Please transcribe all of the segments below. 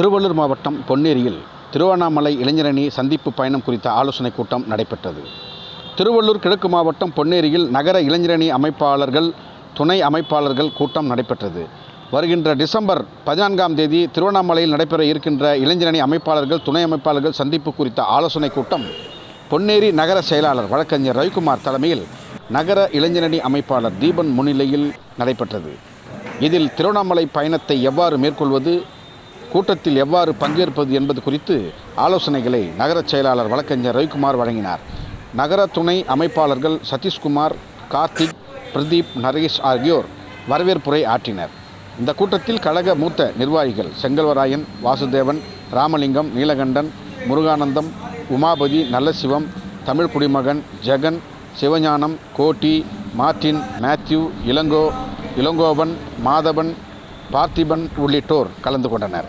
திருவள்ளூர் மாவட்டம் பொன்னேரியில் திருவண்ணாமலை இளைஞரணி சந்திப்பு பயணம் குறித்த ஆலோசனைக் கூட்டம் நடைபெற்றது. திருவள்ளூர் கிழக்கு மாவட்டம் பொன்னேரியில் நகர இளைஞரணி அமைப்பாளர்கள் துணை அமைப்பாளர்கள் கூட்டம் நடைபெற்றது. வருகின்ற டிசம்பர் பதினான்காம் தேதி திருவண்ணாமலையில் நடைபெற இருக்கின்ற இளைஞரணி அமைப்பாளர்கள் துணை அமைப்பாளர்கள் சந்திப்பு குறித்த ஆலோசனைக் கூட்டம் பொன்னேரி நகர செயலாளர் வழக்கறிஞர் ரவிக்குமார் தலைமையில் நகர இளைஞரணி அமைப்பாளர் தீபன் முன்னிலையில் நடைபெற்றது. இதில் திருவண்ணாமலை பயணத்தை எவ்வாறு மேற்கொள்வது கூட்டத்தில் எவ்வாறு பங்கேற்பது என்பது குறித்து ஆலோசனைகளை நகரச் செயலாளர் வழக்கறிஞர் ரவிக்குமார் வழங்கினார். நகர துணை அமைப்பாளர்கள் சதீஷ்குமார் கார்த்திக் பிரதீப் நரேஷ் ஆகியோர் வரவேற்புரை ஆற்றினர். இந்த கூட்டத்தில் கழக மூத்த நிர்வாகிகள் செங்கல்வராயன் வாசுதேவன் ராமலிங்கம் நீலகண்டன் முருகானந்தம் உமாபதி நல்லசிவம் தமிழ் குடிமகன் ஜெகன் சிவஞானம் கோட்டி மார்ட்டின் மேத்யூ இளங்கோ இளங்கோவன் மாதவன் பார்த்திபன் உள்ளிட்டோர் கலந்து கொண்டனர்.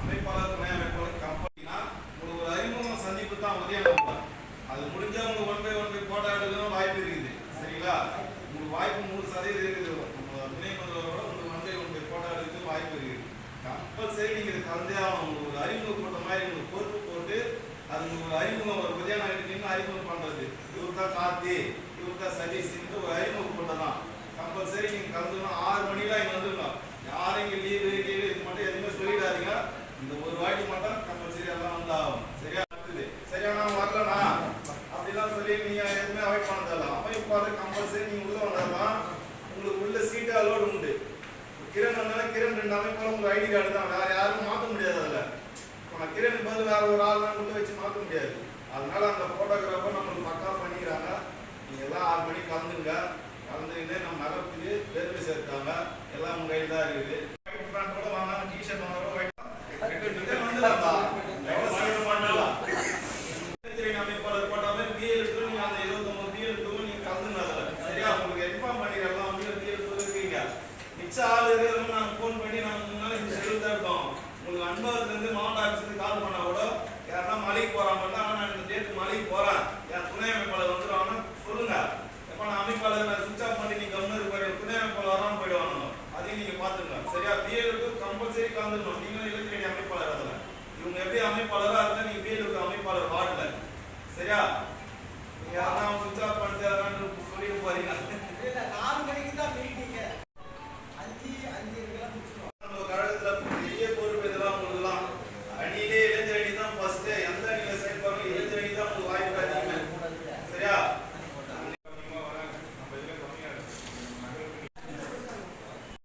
அமைப்பாளர் துணை அமைப்பாளர் கம்பெனினா உங்களுக்கு ஒரு அறிமுகம் சந்திப்பு தான் உதய நம்பர் அது முடிஞ்சா உங்களுக்கு one by one by photo எடுக்கணும் வாய்ப்பு இருக்குது சரிங்களா உங்களுக்கு வாய்ப்பு மூணு சதவீதம் இருக்குது உங்க துணை முதல்வரோட உங்களுக்கு one by one by photo எடுக்க வாய்ப்பு இருக்குது கம்பல்சரி நீங்க இது கலந்தே ஆகணும் ஒரு அறிமுகம் போட்ட மாதிரி உங்களுக்கு பொறுப்பு போட்டு அது உங்களுக்கு ஒரு அறிமுகம் ஒரு உதய நாயகத்தின்னு அறிமுகம் பண்ணுறது இவர் தான் கார்த்தி இவர் தான் சதீஷ்ன்ட்டு ஒரு அறிமுகம் போட்டதான். கம்பல்சரி நீங்கள் கலந்துக்கணும். ஆறு மணிலாம் இங்கே வந்துருக்கோம் யாரும் இங்கே லீவு லீவு இது மட்டும் எதுவுமே சொல்லிடாதீங்க. இந்த ஒரு வாட்டி மட்டும் கம்பல்சரி எல்லாம் வந்தாகும் சரியா இருக்குது. சரியா நான் வரலனா? அப்படிலாம் சொல்லி நீங்கள் எதுவுமே அவாய்ட் பண்ணதில்ல அமைப்பாளர் கம்பல்சரி நீங்கள் உள்ள வந்தாதான் உங்களுக்கு உள்ள சீட்டு அலோடு உண்டு. கிரண் வந்தாலும் கிரண் ரெண்டு அமைப்பாளர் உங்க ஐடி கார்டு தான். வேற யாரும் மாற்ற முடியாது அதில். இப்போ நான் கிரண் பதில் வேற ஒரு ஆள் கொண்டு வச்சு மாற்ற முடியாது. அதனால அந்த ஃபோட்டோகிராஃபர் நம்மளுக்கு பக்கா பண்ணிக்கிறாங்க நீங்கள் எல்லாம் ஆறு மணிக்கு கலந்துங்க கலந்துக்கிட்டு நம்ம நகரத்துக்கு பெருமை சேர்த்தாங்க எல்லாம் உங்கள் கையில் தான் இருக்குது. கம்பல்சரி நீங்களும் இளைஞரணி அமைப்பாளர் அதில் இவங்க எப்படி அமைப்பாளரா இருந்தா நீங்க பிஎலுக்கு அமைப்பாளர் வார்டில் சரியா? நீங்கள் யாரா சுவிச் ஆஃப் பண்ணிட்டு சொல்லிட்டு போறீங்க இல்ல நாலு மணிக்கு